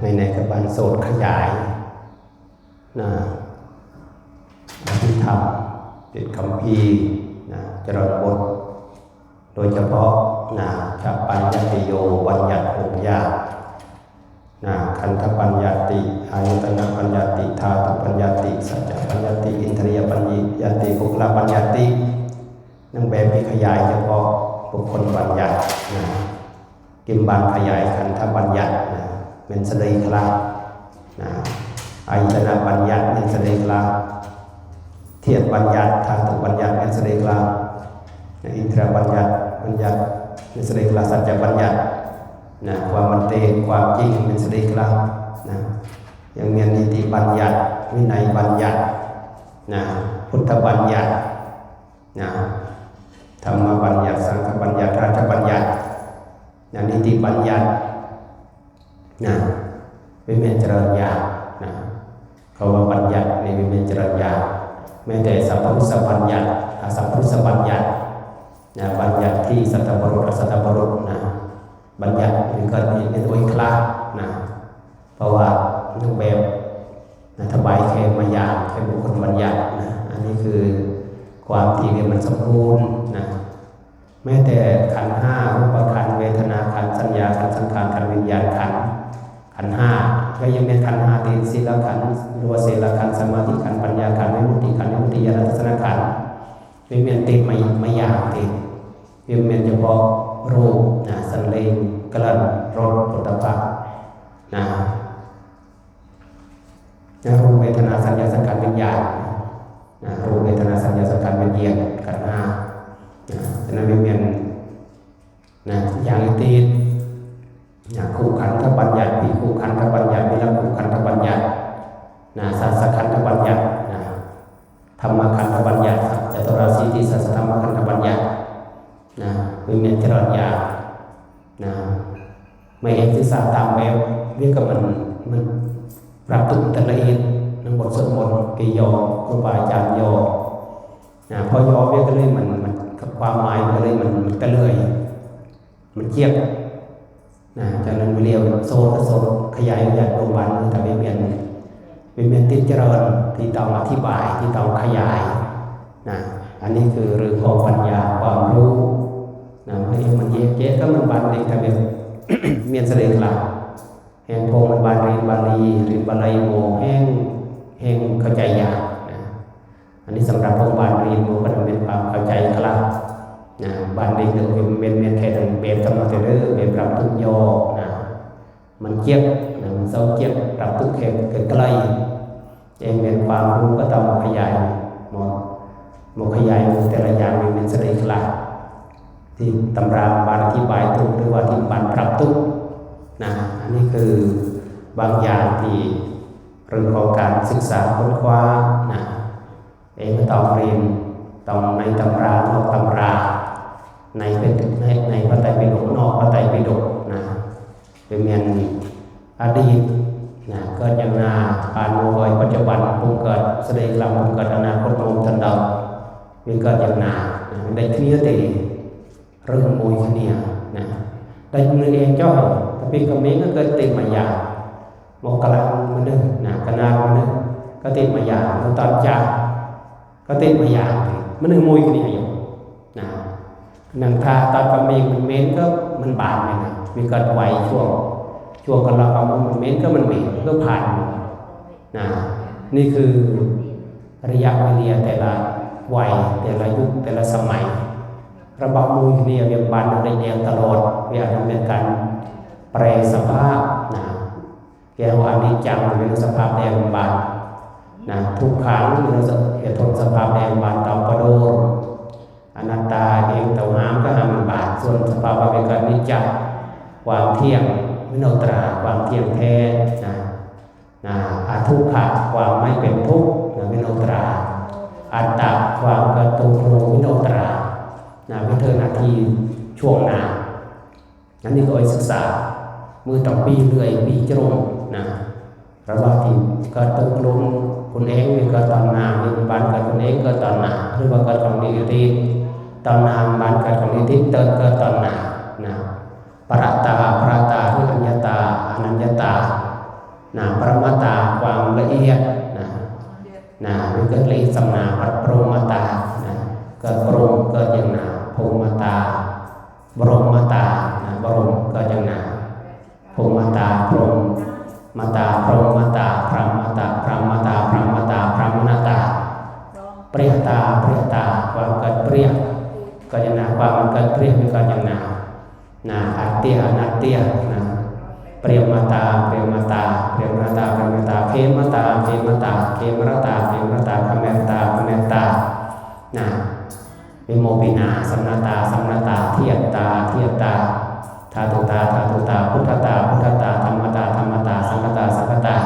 ในในกบันโสดขยายนะอภิธรรมติดคำพีนะจรบท โดยเฉพาะนะชาปัญญติโยบัญญัติหกอย่างนะคันธปัญญาติอายตนะปัญญาติธาตุปัญญาติ สัจจปัญญาติ อินทรียปัญญาติกุคลปัญญาตินั่งแบบที่ขยายเฉพาะบุคคลบัญญัตินะกิมบันขยายคันธบัญญัตินะ เป็นสตรีคลานะอายตนะบัญญัติเป็นสตรีคลาเทียบบัญญัติธาตุบัญญัติเป็นสตรีคลานะอินทรียบัญญัติบัญญัติเป็นสติกลาสัจจะบัญญัตินะความมันเตความจริงเป็นสติกลานะยังมีนิติบัญญัติวินัยบัญญัตินะพุทธบัญญัตินะธรรมบัญญัติสังฆบัญญัติราชบัญญัตินะนิติบัญญัติ นะวิเมนจริญญาณนะเขาว่าบัญญัติในวิเมนจริญญาณแม้แต่สัพพุสบัญญัติอสัพพุสบัญญัตินะบัญญัติที่สัตบรุษสัตบรุษนะบัญญัตินี่ก็เป็นโอยคลานะเพราะว่ารูปแบบนะทบายแค่มายาแค่บุคคลบัญญัตินะอันนี้คือความที่เรียนมันสมบูรณ์นะแม้แต่ขันห้ารูปขันเวทนาขันสัญญาขันสังขารขันวิญญาณขันธ์ ขันห้าก็ยังเป็นขันห้าที่ศีลขันรัวเสลขันสมาธิขันปัญญาขันวิมุติขันวิมุติยานทัศนขันธ์วิเมียนติดไม่ไม่ยากติดเมียงเป็นเฉพาะรูปนะสันเลงกลั่นรสปุถะภะนะนะรูปเวทนาสัญญาสังขารวิญญาณ ยอครูบาอาจารย์ยอนะพอยอเรียก็เลยมันมันความหมายก็เลยมันมันก็เลยมันเจียบนะจากนั้นเรียวโซนโซนขยายญาติโรงพยาบาลแต่วิเมียนวิเมียนติดเจริญที่ต้องอธิบายที่ต้องขยายนะอันนี้คือเรื่องของปัญญาความรู้นะเพราะเองมันเย็บเจ๊ก็มันบานเองแต่เป็นเมียนเสด็จหลักแห่งโพมันบานเรีบาลีเรียนบาลีโมแห้ง แห้งเข้าใจยากนะอันนี้สำหรับพวกบานเรียนโมก็ต้องเป็นความเข้าใจกลางนะบานเรียนเป็นเมียนเมียนแค่นั้นเบียนกำลังจะเรื่อเบียนปรับทุกโยนะมันเจ็บนะมันเศร้าเจ็บปรับทุกแค่ใกล้เองเป็นความรู้ก็ต้องมขยายมองมขยายแต่ละอย่างมีเป็นสติกลาที่ตำราบานอธิบายทุกหรือว่าที่บานปรับทุกนะอันนี้คือบางอย่างที่ เรื่องของการศึกษาค้นคว้านะเองต้องเรียนต้องในตำรานอกตำราในเป็นในในพระไตรปิฎกนอกพระไตรปิฎกนะเป็นเมียนอดีตนะเกิดยังนาปานโวอยปัจจุบันปุ่งเกิดแสดงลำปุ่เกิดอนาคตลมทันดาวมีเกิดยังนาได้เคลียติเรื่องมวยเนียนะได้เงินเองเจ้าแต่ปีกเมงก็เกิดติมาอย่าง โมกรามันเด้อนะกนามันเด้อก็ติดมายามัตัดยาก็ติดมายามันหนึ่งมวยกันอยู่นะนังทาตากระเมงมันเม้นก็มันบานเลยนะมีการไหวช่วงช่วงกันเราเอามันเม้นก็มันเหม็นก็ผ่านนะนี่คือระยะเวลาแต่ละวัยแต่ละยุคแต่ละสมัย ระบำมวยกันอย่วียงบานในแนวตลอดเวียดนาเป็นการแปรสภาพ แกว่าอนิจจังเป็นสภาพแดงบานนะทุกขังเป็นเหตุทนสภาพแดงบานตามประโดรอนัตตาเองเต่าห้ามก็ห้ามบาทส่วนสภาวะเป็นการนิจจังความเที่ยงวิโนตราความเที่ยงแท้นะนะอาทุกขะความไม่เป็นทุกข์นะวิโนตรา อัตตาความกระตุกโรวิโนตรานะวิเทอนาทีช่วงนานั่นนี่ก็ไอ้ศึกษา มือต่อปีเรื่อยปีจรง นะระหว่างที่กระตุกลงคุณเองมีกระตอนนามีบ้านกับคุณเองก็ตอนนาหรือว่าก็ตอนนี้ทีตอนนาบ้านกับคุณนี้ที่เติมก็ตอนนานะปรตาปรตาหรืออัญญตาอนัญญตานะปรมาตาความละเอียดนะนะมันกิดละเอียดสำนาปรมมาตานะกิดปรมกิดอย่างนาภูมิมาตาบรมมาตา มาตาพรมาตาพรหมาตาพรหมาตาพรหมาตาพรหมนาตา เปรียตาเปรียตาความเกิดเปรียก็ย่างนาความมันเกิดเปรียมีก็ย่างนานะอัตเตียอนัตเตียนะเปรียมาตาเปรียมาตาเปรียมาตาเปรียมาตาเคมตาเคมตาเคมรตาเคมรตาคเมตาคเมตานะวิโมปินาสัมนาตาสัมนาตาเทียตาเทียตาทาตุตาทาตุตาพุทธตาพุทธตา ตาธรรมตา สังฆตา สังฆตา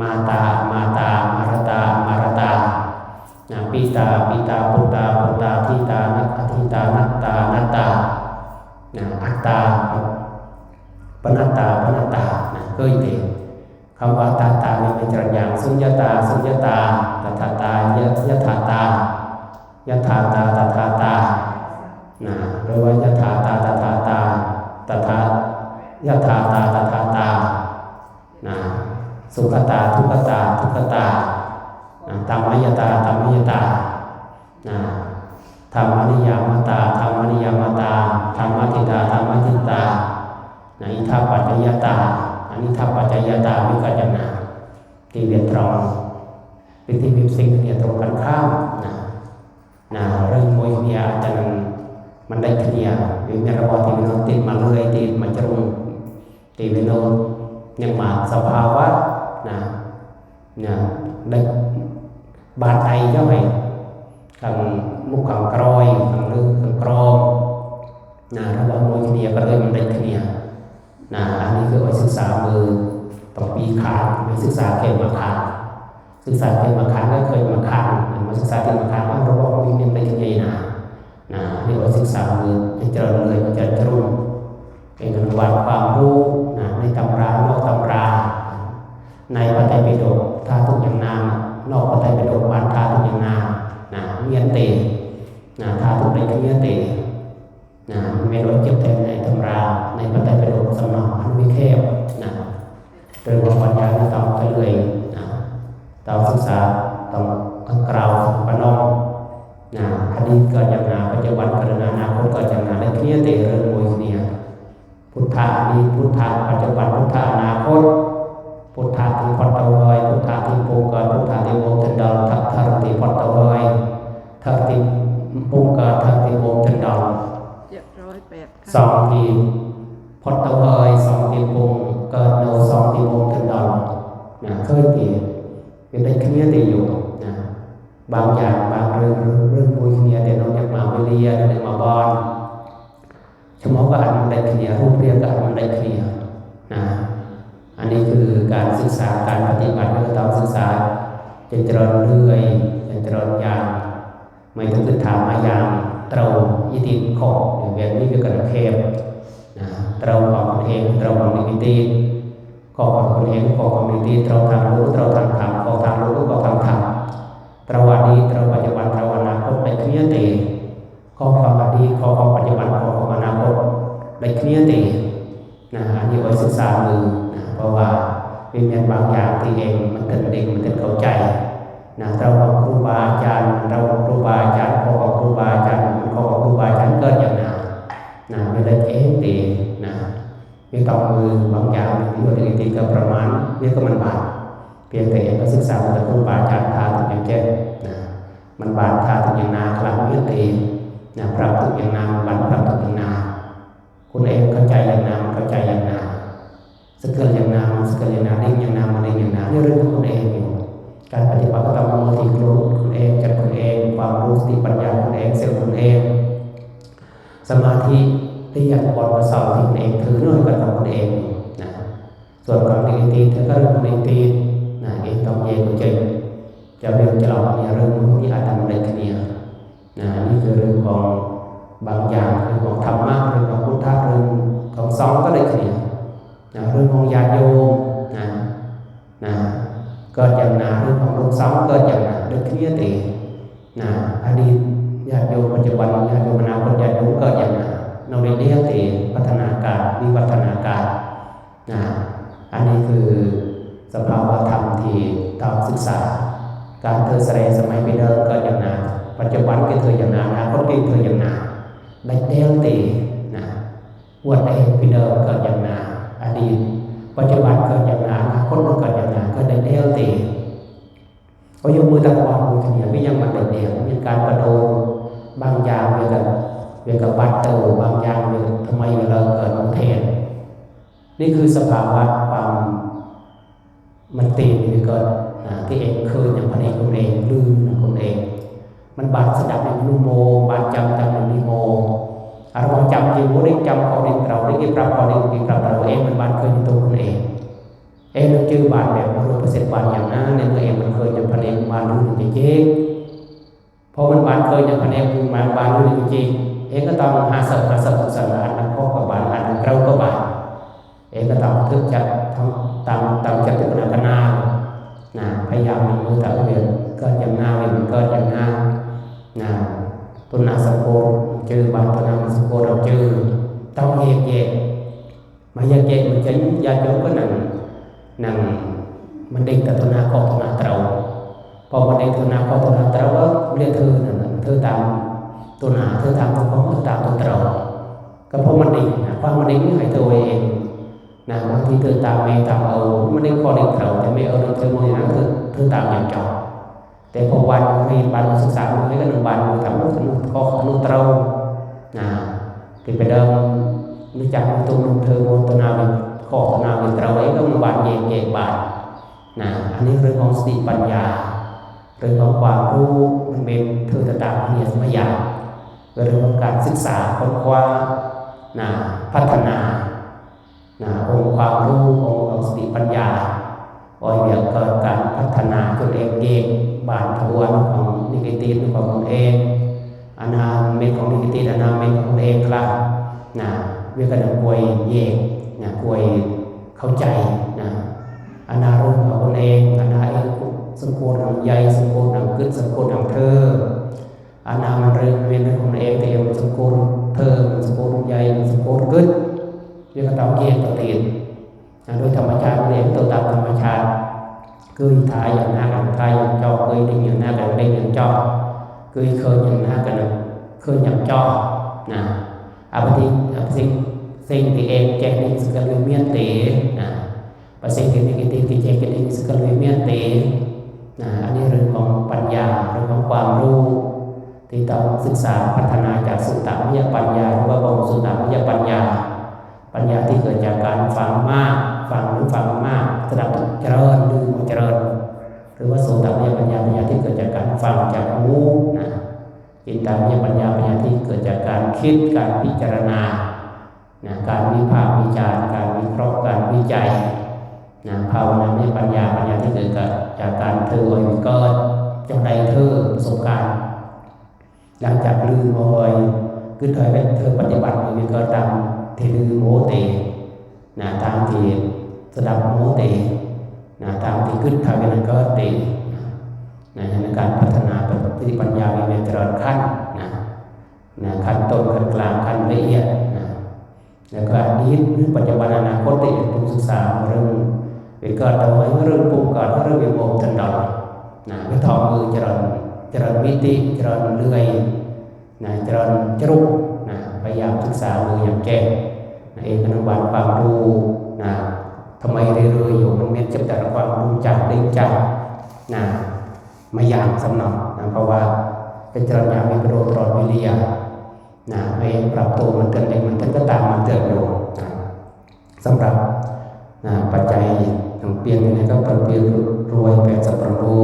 มาตา มาตา มารตา มารตานะปีตาปีตาปุตตาปุตตาทิตานัตอธิตานัตตานัตตานะอัตตาปนัตตาปนัตตานะเคยเห็นคำว่าตาตานี่เป็นจรอย่างสุญญตาสุญญตาตถาตายะยะถาตายะถาตาตถาตานะหรือว่ายะถาตาตถาตาตถา ยะถาตาตถาตานะสุขตาทุกตาทุกตาธรรมยตาธรรมยตานะธรรมนิยามตาธรรมนิยามตาธรรมติตาธรรมติตาอิทัปปัจจยตาอันนี้ทัปปัจจยตาวิกัจนาที่เวียนตรองเป็นที่มีสิ่งที่ตรงกันข้ามนะนะเรื่องมวยเมียอาจารย์มันได้เคลียร์วิญญาณระบอบที่วินติดมาเลยติดมาจรุง ทีวินโนยังมาสภาวะนะนะได้บาดใจเจ้าไหมทางมุกขังกรอยทางลึกทางกรองนะระบอบมวยเคลียร์ก็เลยมันได้เคลียร์นะอันนี้คือไว้ศึกษามือต่อปีขาไปศึกษาเกมมาขาศึกษาเกมมาขาก็เคยมาขามาศึกษาเกมมาขาว่าระบอบมวยเนี่ยได้เคลียร์นะนะนี่ไว้ศึกษามือจะเจริ ในตำรานอกตำรา ในพระไตรปิฎกท่าทุกอย่างนามนอกพระไตรปิฎกบานท่าทุกอย่างนามนะเมียนเตนะท่าทุกในเมียนเตนะไม่รู้เจ็บแต่ในตำรา ในพระไตรปิฎกสำนักอันวิเคบนะเรื่องของปัญญาต้องไปเลยนะต้องศึกษาต้องต้งกล่าวปนองนะอดีตกิดอย่างนาปัจจุบันเกิดนาอนาคตกิดอย่างนาและเมียนเตเรื่องมวย พุทธะอดีตพุทธะปัจจุบันพุทธะอนาคตพุทธาที่พอดตะเวยพุทธาที่ปูเกิดพุทธาที่วงทันดอนทักทารที่พอดตะเวยทักที่ปูเกิดทักที่วงทันดอนเจ็ดร้อยแปดสองที่พอดตะเวยสองที่ปูเกิดโนสองที่วงทันดอนนะเคยตีเป็นได้เคลียร์ตีอยู่นะบางอย่างบางเรื่องเรื่องปุยเคลียร์แต่น้องอยากมาวิเลียเดี๋ยวมาบอล ชั่วโมงก็อ่านมันได้เคลียร์รูปเรียกก็อ่านมันได้เคลียร์นะอันนี้คือการศึกษาการปฏิบัติก็ต้องศึกษาจะเจริญเรื่อยจะเจริญยางไม่ต้องคือถามมาย่างตรงยิติขอบเวียนนี้เป็นกันเทพนะเตรงของคนเองเตรงของนิมิติขอของคนเองขอของนิมิติตรงทางรู้เตรงทางธรรมขอทางรู้ขอทางธรรมตรงวันนี้ตรงปัจจุบันตรงอนาคตในเคลียร์ตี ขอความอดีขอความปัจจุบันขอความอนาคตในเคลียร์ตีนะอันนี้ไว้ศึกษามือนะเพราะว่าเป็นเรียนบางอย่างที่เองมันเกิดเด็กมันเกิดเข้าใจนะเราของครูบาอาจารย์เราของครูบาอาจารย์ขอของครูบาอาจารย์ขอของครูบาอาจารย์เกิดอย่างนั้นนะไม่ได้เองตีนะมีต่อมือบางอย่างที่ว่าตีก็ประมาณเรียกก็มันบาดเพียงแต่เองก็ศึกษาจากครูบาอาจารย์ทาถึงอย่างเช่นนะมันบาดทาถึงอย่างนาครั้งเมื่อตี นะพระถึงอย่างนาบันพระถึงอย่างนาคุณเองเข้าใจอย่างนาเข้าใจอย่างนาสเกิลอย่างนาสเกิลอย่างนาเด้งอย่างนามาเด้งอย่างนานี่เรื่องของคุณเองอยู่การปฏิบัติต้องมมือที่รูคุณเองจัดคุณเอง ความรู้สติปัญญาคุณเองเซลล์คุณเอง สมาธิที่อยากบอลมาสอบที่คุณเองถือหน่วยกับคุณเองนะส่วนของดีตีเธอก็เรื่องดีตีนะเองต้องเย็นใจจะเรื่องจะหลอกเนี่ยเรื่องที่อาจทำได้ทีเดีย นะนี่คือเรื่องของบางอย่างเรื่องของธรรมะเรื่องของพุท ได้เดลตีนะวันเองไปเดิมเกิดอย่างนาอดีตปัจจุบันเกิดอย่างนาอนาคตก็เกิดอย่างนาก็ได้เดลตีเขายกมือตะวันมือเถียงไม่ยังมันเดียวมีการประโดบางอย่างเวลาเวลาบัตเตาบางอย่างเวลาทำไมเวลาเกิดมันเทนนี่คือสภาวะความมันตีนอเกิดที่เองเคยอย่างพันเองคนเองลืมคนเอง มันบาดสะดับในลูโมบาดจำจำในลิโมอารมณ์จำจำเขาเด็กเราได้กี่ปรับเขาเด็กกี่ปรับเราเองมันบา ดเคยในตัวคนเอง เองเราเจอบาดแบบมันรู้ประสิทธิ์บาดอย่างนั้นในตัวเองมันเคยอย่างพันเองบาดรู้จริงๆพอมันบาดเคยอย่างพันเองมันบาดรู้จริงๆเองก็ต้องหาสัพหาสัพสังหารนักข้อกับบาดอันเราก็บาดเองก็ต้องทึกจัดทั้งตามตามจัตุรกนานะพยายามมีมือตะเวียน สโกเราเจอต้องเย็บเย็บมาเย็บเย็บมันจะยาโยก็นั่งนั่งมันด็กแต่ตุนาข้อตุนาเตาพอมันเด็กตุนาข้อตุนาเตาก็เรียกเธอนั่นเธอตามตุนาเธอตามตัวของเธอตามตัวเตาก็เพราะมันด็กนะความมันด็กนี่ให้ตัวเองนะบางทีเธอตามไม่ตามเอาม่ได้ข้อเด็กเราแต่ไม่เอาเธอมองอย่นั้นเธอเธอตามอย่างจอแต่พอวันเรียนวันศึกษาไม่ก็หนึ่งวันทำนุนุข้อนุเตานะคือไปเดิมรู้จักตัวนุเธอมองตัวนเป็นข้อตัวนานเราไอ้ก็หนึ่งวันเย็นเย็นบาทนะอันนี้เรื่องของสติปัญญา เรื่องของความรู้มันเป็นเธอจะตามเรียนมยาเรื่องของการศึกษาค้นคว้านะพัฒนานะองค์ความรู้องค์ของสติปัญญาอ่อยเบียเกิดการพัฒนาตนเองเองบานทวนของนิเกตินของตนเองอนามตของนิเกตินอนาเมตของตนเองค รับนะเวียกันกวยเยกนะกวยเข้าใจนะอนารุ่งของตนเองอนาเองสมควรใหญ่สมควรนำขึ้นสมควรนำเธออนามันเรื่องเวียนของเองแต่ยังสมควรเธอสมควรใหญ่สมควรขึ้นเรียกว่าต้องเย็นตัวเตียนโดยธรรมชาติเรียนตัวตามธรรมชาติคือถ่ายอย่างหน้ากันถ่ายอย่างจอเคยได้อย่างหน้ากันได้อย่างจอคือเคยอย่างหน้ากัน เคยอย่างจอนะอาปฏิอาปฏิสิ่งที่เองแจ้งในสกัลเมียนเตนะภาษาที่ที่ที่ที่แจ้งในสกัลเมียนเตนะอันนี้เรื่องของปัญญาเรื่องของความรู้ที่ต้องศึกษาพัฒนาจากสุตตะวิยปัญญาหรือว่าอ คิดการพิจารณานะการวิพากษ์วิจารณ์การวิเคราะห์การวิจัยนะภาวนาวิยปัญญาปัญญาที่เกิดจากการเธอวิเกิดจงใดเธอประสบการณ์หลังจากลืมโอยคือเธอเป็นเธอปฏิบัติวิเกิดตามที่ลือโมเตนะตามที่สดับโมเตนะตามที่ขึ้นทางนั้นก็เตนะในการพัฒนาปฏิปัญญาวิเวกเจริญขั้น นะขั้นต้นขั้นกลางขั้นละเอียดนะแล้วก็อดีตหรือปัจจุบันอนาคตที่ต้องศึกษาเรื่องวิเกิดเอาไว้เรื่องปุ่มก่อนเรื่องวิโมกทันดอนนะก็ทอมือจริญเจริญมิติจริญเลื่อยนะจริญจรุกนะพยายามศึกษามืออย่างแก่เองอนุบาลความรู้นะทำไมเรื่อยๆอยู่มันเม็ดจับแต่ความรู้จักได้จักนะมาอย่างสำนักนะเพราะว่าเป็นจรญาวิปโรตรอดวิริยะ นะไปปรับตัวมันเกิดเองมันก็ตามมันเกิดอยู่สำหรับนะปัจจัยทางเปลี่ยนยังไงก็เป็นเปลี่ยนรวยแปดสิบประมู